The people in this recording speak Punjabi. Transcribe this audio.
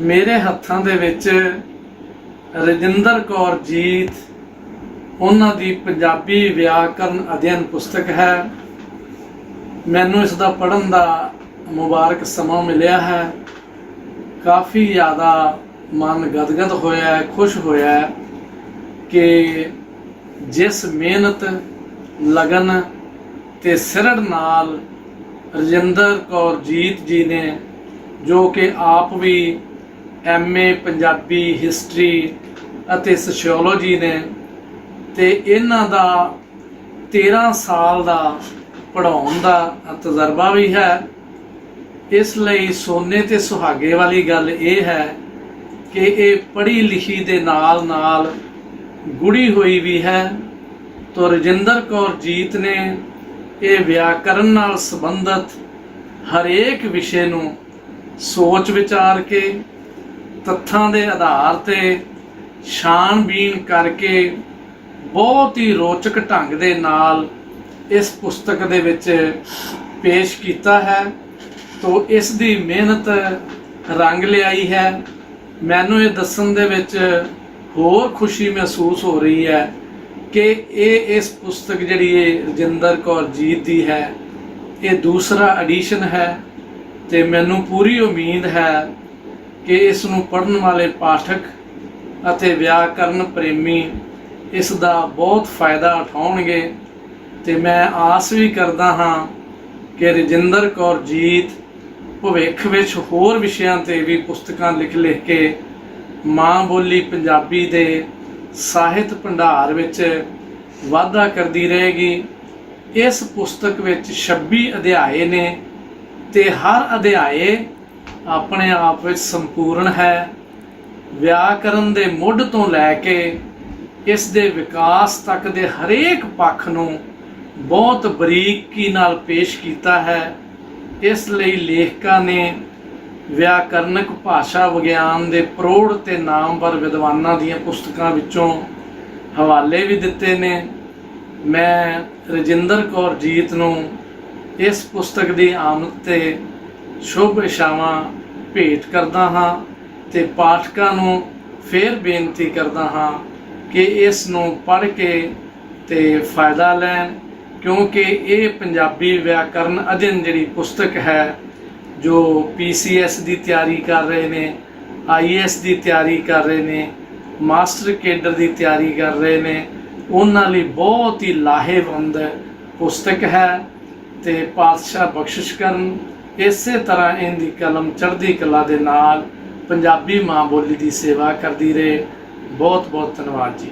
ਮੇਰੇ ਹੱਥਾਂ ਦੇ ਵਿੱਚ ਰਜਿੰਦਰ ਕੌਰ ਜੀਤ, ਉਹਨਾਂ ਦੀ ਪੰਜਾਬੀ ਵਿਆਕਰਨ ਅਧਿਐਨ ਪੁਸਤਕ ਹੈ। ਮੈਨੂੰ ਇਸ ਦਾ ਪੜ੍ਹਨ ਦਾ ਮੁਬਾਰਕ ਸਮਾਂ ਮਿਲਿਆ ਹੈ। ਕਾਫੀ ਜ਼ਿਆਦਾ ਮਨ ਗਦਗਦ ਹੋਇਆ ਹੈ, ਖੁਸ਼ ਹੋਇਆ ਕਿ ਜਿਸ ਮਿਹਨਤ, ਲਗਨ ਤੇ ਸਿਰੜ ਨਾਲ ਰਜਿੰਦਰ ਕੌਰ ਜੀਤ ਜੀ ਨੇ ਜੋ ਕਿ ਆਪ ਵੀ ਐਮਏ ਪੰਜਾਬੀ ਹਿਸਟਰੀ ਅਤੇ ਸੋਸ਼ੀਓਲੋਜੀ ਨੇ ਤੇ ਇਹਨਾਂ ਦਾ 13 ਸਾਲ ਦਾ ਪੜਾਉਣ ਦਾ ਤਜਰਬਾ ਵੀ ਹੈ। ਇਸ ਲਈ ਸੋਨੇ ਤੇ ਸੁਹਾਗੇ ਵਾਲੀ ਗੱਲ ਇਹ ਹੈ ਕਿ ਇਹ ਪੜ੍ਹੀ ਲਿਖੀ ਦੇ ਨਾਲ ਨਾਲ ਗੁੜੀ ਹੋਈ ਵੀ ਹੈ ਤੋ ਰਜਿੰਦਰ ਕੌਰ ਜੀਤ ਨੇ ਇਹ ਵਿਆਕਰਨ ਨਾਲ ਸੰਬੰਧਿਤ ਹਰੇਕ ਵਿਸ਼ੇ ਨੂੰ ਸੋਚ ਵਿਚਾਰ ਕੇ ਤੱਥਾਂ ਦੇ ਆਧਾਰ ਤੇ ਛਾਣਬੀਣ ਕਰਕੇ ਬਹੁਤ ਹੀ ਰੋਚਕ ਢੰਗ ਦੇ ਨਾਲ ਇਸ ਪੁਸਤਕ ਦੇ ਵਿੱਚ ਪੇਸ਼ ਕੀਤਾ ਹੈ। ਤੋ ਇਸ ਦੀ ਮਿਹਨਤ ਰੰਗ ਲਿਆਈ ਹੈ। ਮੈਨੂੰ ਇਹ ਦੱਸਣ ਦੇ ਵਿੱਚ ਹੋਰ ਖੁਸ਼ੀ ਮਹਿਸੂਸ ਹੋ ਰਹੀ ਹੈ ਕਿ ਇਹ ਇਸ ਪੁਸਤਕ ਜਿਹੜੀ ਹੈ ਰਜਿੰਦਰ ਕੌਰ ਜੀਤ ਦੀ ਹੈ, ਇਹ ਦੂਸਰਾ ਐਡੀਸ਼ਨ ਹੈ ਤੇ ਮੈਨੂੰ ਪੂਰੀ ਉਮੀਦ ਹੈ ਕਿ ਇਸ ਨੂੰ ਪੜ੍ਹਨ ਵਾਲੇ ਪਾਠਕ ਅਤੇ ਵਿਆਕਰਨ ਪ੍ਰੇਮੀ ਇਸ ਦਾ ਬਹੁਤ ਫਾਇਦਾ ਉਠਾਉਣਗੇ ਤੇ ਮੈਂ ਆਸ ਵੀ ਕਰਦਾ ਹਾਂ ਕਿ ਰਜਿੰਦਰ ਕੌਰ ਜੀਤ ਭਵਿੱਖ ਵਿੱਚ ਹੋਰ ਵਿਸ਼ਿਆਂ ਤੇ ਵੀ ਪੁਸਤਕਾਂ ਲਿਖ ਲਿਖ ਕੇ ਮਾਂ ਬੋਲੀ ਪੰਜਾਬੀ ਦੇ ਸਾਹਿਤ ਭੰਡਾਰ ਵਿੱਚ ਵਾਧਾ ਕਰਦੀ ਰਹੇਗੀ। ਇਸ ਪੁਸਤਕ ਵਿੱਚ 26 ਅਧਿਆਏ ਨੇ ਤੇ ਹਰ ਅਧਿਆਏ ਆਪਣੇ ਆਪ ਵਿੱਚ ਸੰਪੂਰਨ ਹੈ। ਵਿਆਕਰਨ ਦੇ ਮੁੱਢ ਤੋਂ ਲੈ ਕੇ ਇਸ ਦੇ ਵਿਕਾਸ ਤੱਕ ਦੇ ਹਰੇਕ ਪੱਖ ਨੂੰ ਬਹੁਤ ਬਰੀਕੀ ਨਾਲ ਪੇਸ਼ ਕੀਤਾ ਹੈ। ਇਸ ਲਈ ਲੇਖਕਾਂ ਨੇ ਵਿਆਕਰਨਕ ਭਾਸ਼ਾ ਵਿਗਿਆਨ ਦੇ ਪ੍ਰੋੜ ਤੇ ਨਾਮਵਰ ਵਿਦਵਾਨਾਂ ਦੀਆਂ ਪੁਸਤਕਾਂ ਵਿੱਚੋਂ ਹਵਾਲੇ ਵੀ ਦਿੱਤੇ ਨੇ। ਮੈਂ ਰਜਿੰਦਰ ਕੌਰ ਜੀਤ ਨੂੰ ਇਸ ਪੁਸਤਕ ਦੀ ਆਮਦ ਤੇ ਸ਼ੁਭ ਇਸ਼ਾਵਾਂ ਭੇਟ ਕਰਦਾ ਹਾਂ ਤੇ ਪਾਠਕਾਂ ਨੂੰ ਫੇਰ ਬੇਨਤੀ ਕਰਦਾ ਹਾਂ ਕਿ ਇਸ ਨੂੰ ਪੜ੍ਹ ਕੇ ਤੇ ਫਾਇਦਾ ਲੈਣ, ਕਿਉਂਕਿ ਇਹ ਪੰਜਾਬੀ ਵਿਆਕਰਨ ਅਧਿਐਨ ਜਿਹੜੀ ਪੁਸਤਕ ਹੈ, ਜੋ ਪੀਸੀਐਸ ਦੀ ਤਿਆਰੀ ਕਰ ਰਹੇ ਨੇ ਆਈਐਸ ਦੀ ਤਿਆਰੀ ਕਰ ਰਹੇ ਨੇ, ਮਾਸਟਰ ਕੇਡਰ ਦੀ ਤਿਆਰੀ ਕਰ ਰਹੇ ਨੇ, ਉਹਨਾਂ ਲਈ ਬਹੁਤ ਹੀ ਲਾਹੇਵੰਦ ਪੁਸਤਕ ਹੈ ਤੇ ਪਾਤਸ਼ਾਹ ਬਖਸ਼ਿਸ਼ ਕਰਨ। ਇਸੇ ਤਰ੍ਹਾਂ ਇਹਦੀ ਕਲਮ ਚੜ੍ਹਦੀ ਕਲਾ ਦੇ ਨਾਲ ਪੰਜਾਬੀ ਮਾਂ ਬੋਲੀ ਦੀ ਸੇਵਾ ਕਰਦੀ ਰਹੇ। ਬਹੁਤ ਬਹੁਤ ਧੰਨਵਾਦ ਜੀ।